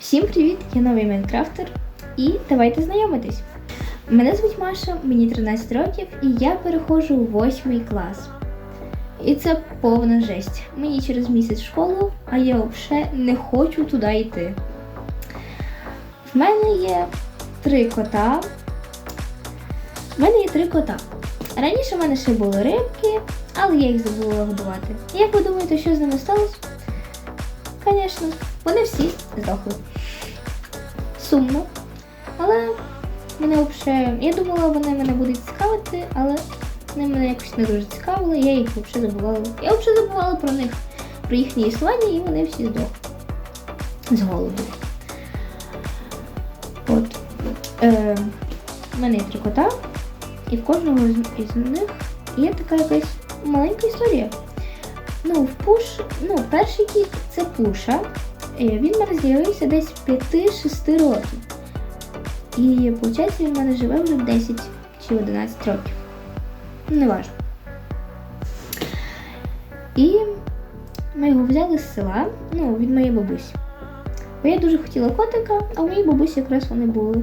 Всім привіт! Я новий Майнкрафтер і давайте знайомитись. Мене звуть Маша, мені 13 років і я переходжу у 8 клас. І це повна жесть. Мені через місяць в школу, а я взагалі не хочу туди йти. В мене є три кота. В мене є три кота. Раніше в мене ще були рибки, але я їх забула годувати. Як ви думаєте, що з ними сталося? Звісно, вони всі здохли. Сумно. Але мене взагалі. Я думала, вони мене будуть цікавити, але вони мене якось не дуже цікавили, я їх взагалі забувала. Я взагалі забувала про них, про їхнє існування, і вони всі здохли. З голоду. От. Е, у мене є три кота, і в кожного із них є така якась маленька історія. Ну, в пуш, ну, перший кіт це пуша. Е, Він в мене з'явився десь 5-6 років. І виходить, він в мене живе вже 10 чи 11 років. Не важливо. І ми його взяли з села, ну, від моєї бабусі. Бо я дуже хотіла котика, а в моїй бабусі якраз вони були.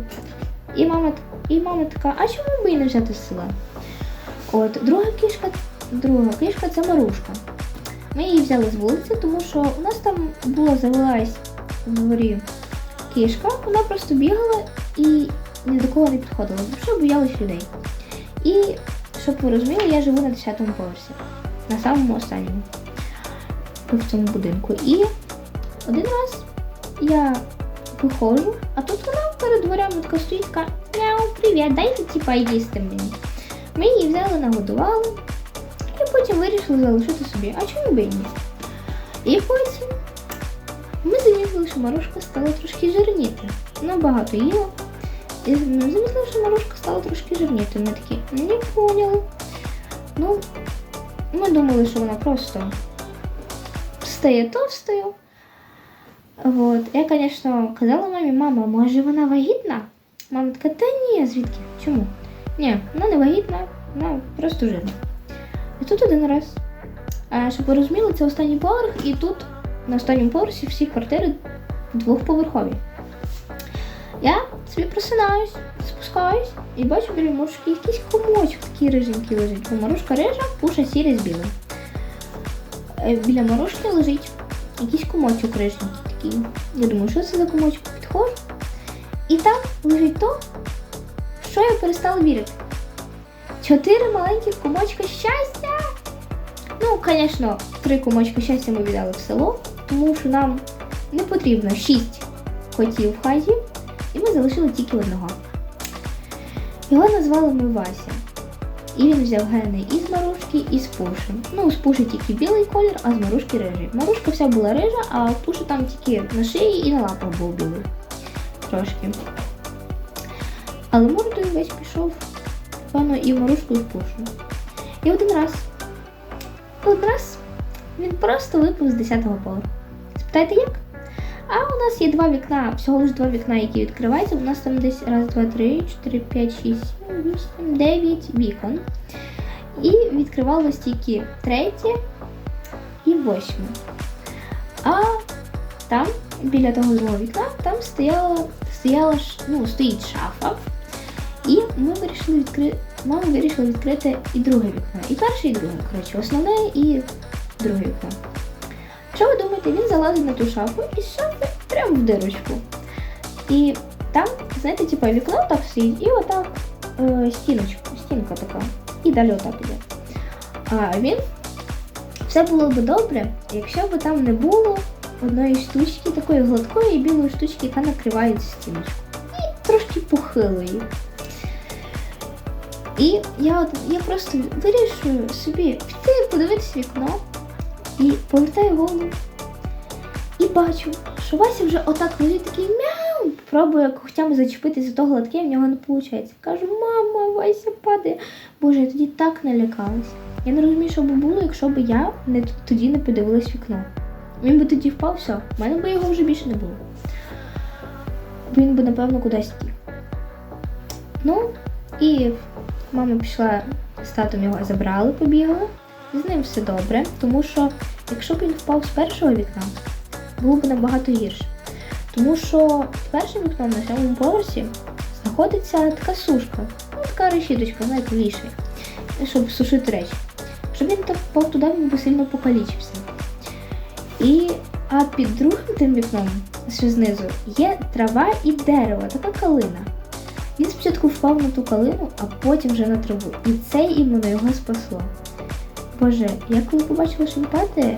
І мама, і мама така, а чому б її не взяти з села? От, друга кішка, друга кішка це Марушка. Ми її взяли з вулиці, тому що у нас там була завелась в дворі кішка, вона просто бігала і ні до кого не підходила, що боялась людей. І щоб ви розуміли, я живу на 10-му поверсі, на самому останньому в цьому будинку. І один раз я виходжу, а тут вона перед дверями така стоїть, така мяу, привіт, дайте типа їсти мені. Ми її взяли, нагодували. Потім вирішили залишити собі. А чому б і ні? І потім ми замітили, що Марушка стала трошки жирніти. Набагато їла. І замітили, що Марушка стала трошки жирніти. Ми такі не поняли. Ну, ми думали, що вона просто стає товстою. Вот. Я, звісно, казала мамі, мама, може вона вагітна? Мама така, та ні, звідки? Чому? Ні, вона не вагітна, вона просто жирна. І тут один раз. А, щоб ви розуміли, це останній поверх, і тут на останньому поверсі всі квартири двохповерхові. Я собі просинаюсь, спускаюсь і бачу біля Марушки якийсь комочок такий риженький лежить. Бо Марушка рижа, пуша сірий з білим. Е, Біля Марушки лежить якийсь комочок риженький такий. Я думаю, що це за комочок? Підходжу. І там лежить то, що я перестала вірити. Чотири маленьких комочка щастя. Ну, звісно, три комочки щастя ми віддали в село, тому що нам не потрібно шість котів в хаті, і ми залишили тільки одного. Його назвали ми Вася. І він взяв гени і з Марушки, і з Пуші. Ну, з Пуші тільки білий колір, а з Марушки рижий. Марушка вся була рижа, а в Пуші там тільки на шиї і на лапах був білий. Трошки. Але мордою весь пішов, певно, і в Марушку, Пушу. І один раз. Один раз він просто випав з 10-го поверху. Спитаєте як? А у нас є два вікна, всього лише два вікна, які відкриваються. У нас там десь раз, два, три, чотири, п'ять, шість, сім, вісім, дев'ять вікон. І відкривалось тільки третє і восьме. А там, біля того другого вікна, там стояла, стояла ну, стоїть шафа. І ми вирішили відкрити. Мама вирішила відкрити і друге вікно. І перше, і друге. Коротше, основне і друге вікно. Що ви думаєте, він залазить на ту шафу і шафи прямо в дирочку. І там, знаєте, типу, вікно так стоїть, і отак е, стіночка, стінка така. І далі отак іде. А він все було б добре, якщо б там не було одної штучки, такої гладкої і білої штучки, яка накриває стіночку. І трошки похилої. І я, я просто вирішую собі піти подивитися вікно і повертаю голову. І бачу, що Вася вже отак лежить такий мяу. Пробує когтями зачепитися за то гладке, в нього не виходить. Кажу, мама, Вася падає. Боже, я тоді так налякалась. Я не розумію, що би було, якщо б я не, тоді не подивилась вікно. Він би тоді впав, все, в мене би його вже більше не було. Він би, напевно, кудись тік. Ну, і мама пішла з татом його забрали, побігали. З ним все добре, тому що якщо б він впав з першого вікна, було б набагато гірше. Тому що першим вікном на сьомому поверсі знаходиться така сушка. Ну, така решіточка, знаєте, вішає, щоб сушити речі. Щоб він так впав туди, він би сильно покалічився. І, а під другим тим вікном, що знизу, є трава і дерево, така калина. Він спочатку впав на ту калину, а потім вже на траву. І це іменно його спасло. Боже, я коли побачила, що він падає,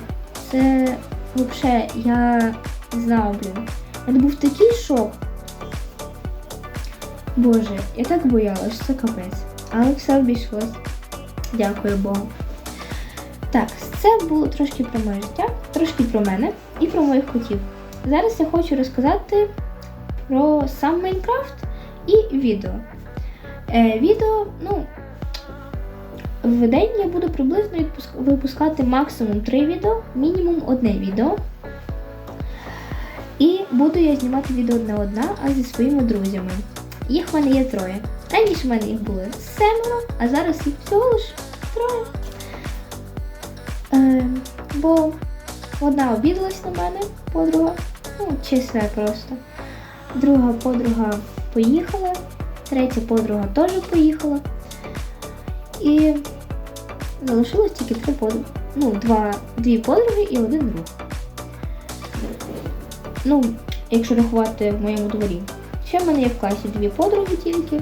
це взагалі я не знала, блін. Це був такий шок. Боже, я так боялась, це капець. Але все обійшлось. Дякую Богу. Так, це було трошки про моє життя, трошки про мене і про моїх котів. Зараз я хочу розказати про сам Майнкрафт і відео. Е, відео, ну, в день я буду приблизно випускати максимум 3 відео, мінімум одне відео. І буду я знімати відео не одна, а зі своїми друзями. Їх в мене є троє. Раніше в мене їх було семеро, а зараз їх всього лиш троє. Е, бо одна обідалась на мене, подруга, ну, чесне просто. Друга подруга поїхала, третя подруга теж поїхала. І залишилось тільки три подруги. Ну, два, дві подруги і один друг. Ну, якщо рахувати в моєму дворі. Ще в мене є в класі дві подруги тільки.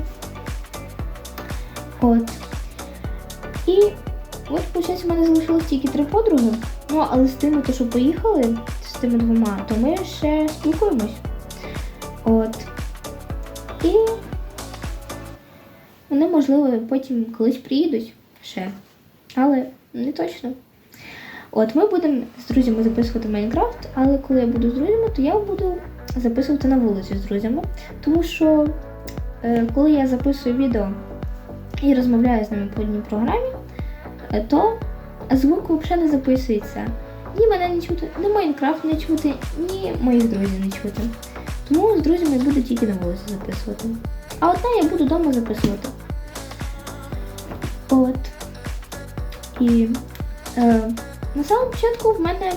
От. І от, виходить, в мене залишилось тільки три подруги. Ну, але з тими, то, що поїхали, з тими двома, то ми ще спілкуємось. От. І вони, можливо, потім колись приїдуть ще. Але не точно. От, ми будемо з друзями записувати Майнкрафт, але коли я буду з друзями, то я буду записувати на вулиці з друзями. Тому що е, коли я записую відео і розмовляю з ними по одній програмі, е, то звук взагалі не записується. Ні мене не чути, ні Майнкрафт не чути, ні моїх друзів не чути. Тому з друзями буду тільки на вулиці записувати. А одна я буду вдома записувати. От. І е, на самому початку в мене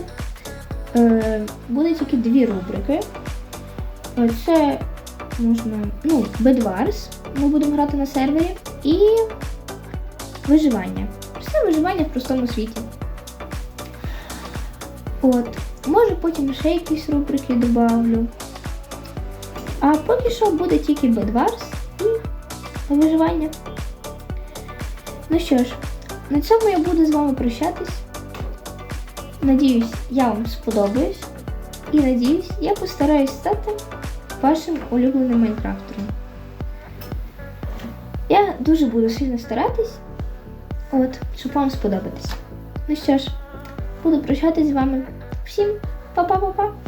е, буде тільки дві рубрики. Це можна, ну, Bedwars, ми будемо грати на сервері, і виживання. Просте виживання в простому світі. От. Може потім ще якісь рубрики добавлю. А поки що буде тільки Bedwars і виживання. Ну що ж, на цьому я буду з вами прощатись. Надіюсь, я вам сподобаюсь. І надіюсь, я постараюсь стати вашим улюбленим майнкрафтером. Я дуже буду сильно старатись, от, щоб вам сподобатись. Ну що ж, буду прощатись з вами. Всім па-па-па-па!